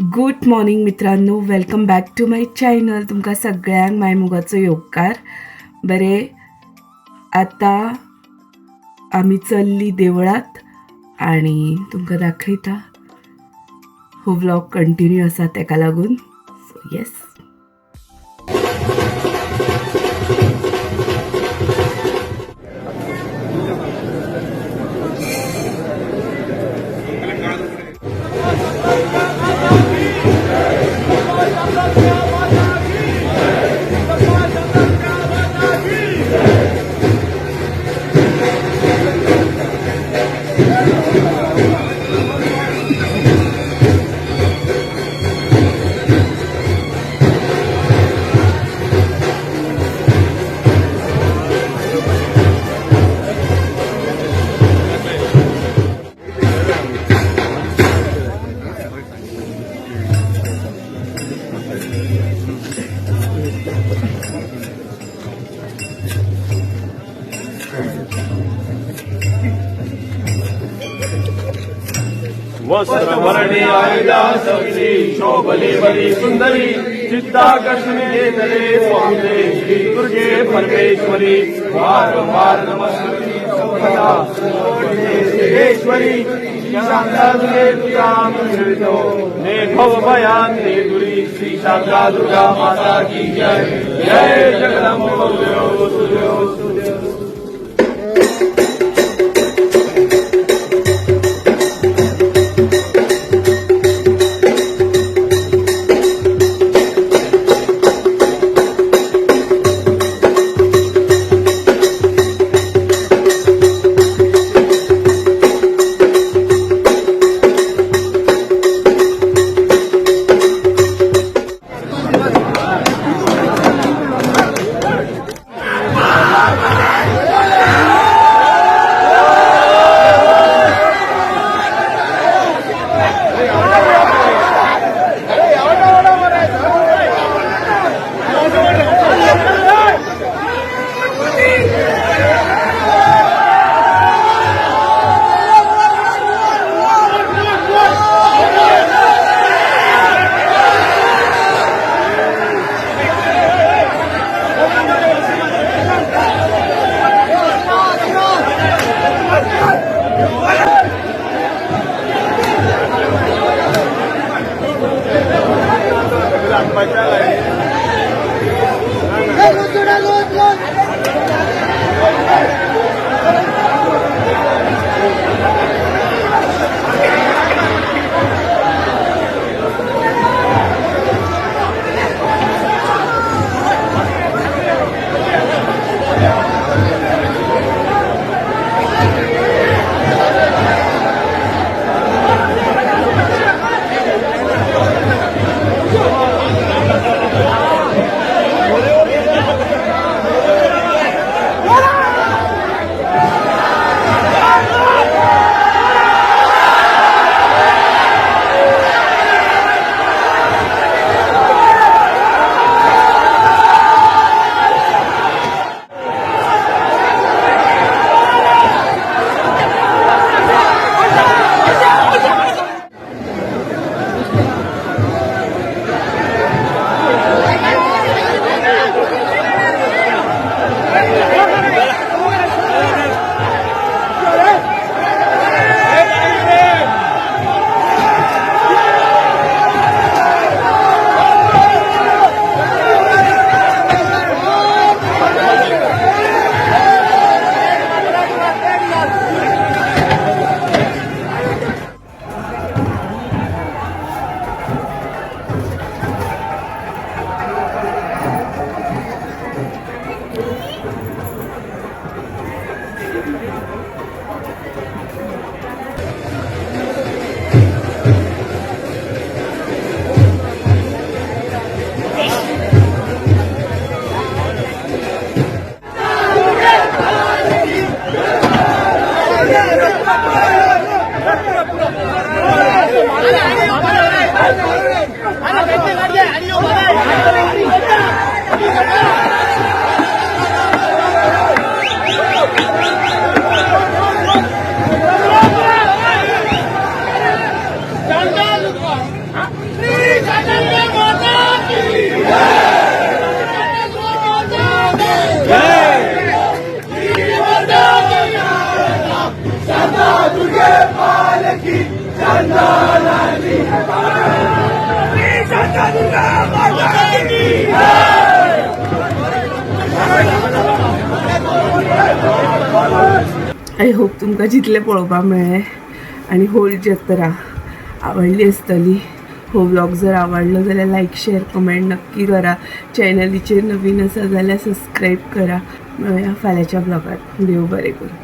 Good morning मित्रांनो. Welcome back to my channel तुमकां सगळ्यांक मायमुगाचो योगकार. बरे आता आमी चल्ली देवळात आणि तुमकां दाखयता. हो व्लॉग कंटिन्यू आसा तेका लागून. येस वस्त्रवर्णी आयुधा सगळी शोभली बरी सुंदरी चित्ताकर्षणे नेतले स्वामीले श्री दुर्गे परमेश्वरी वारंवार नमस्कृती सौभदा सिद्धेश्वरी शांता दुर्गे तुझा मिळतो ने भव भयान ने दुरी श्री शांता दुर्गा माता की जय। जय जगदंब सूर्यो सूर्यो Ahora, Amen. आय होप तुमकां जितले पळोवपाक मेळ्ळें आनी होल जत्रा आवडली आसतली. हो व्लॉग जर आवडलो जाल्यार लायक शेअर कमेंट नक्की करा. चॅनलीचेर नवीन आसा जाल्यार सबस्क्राईब करा. मेळया फाल्यांच्या ब्लॉगात देव बरें करूं.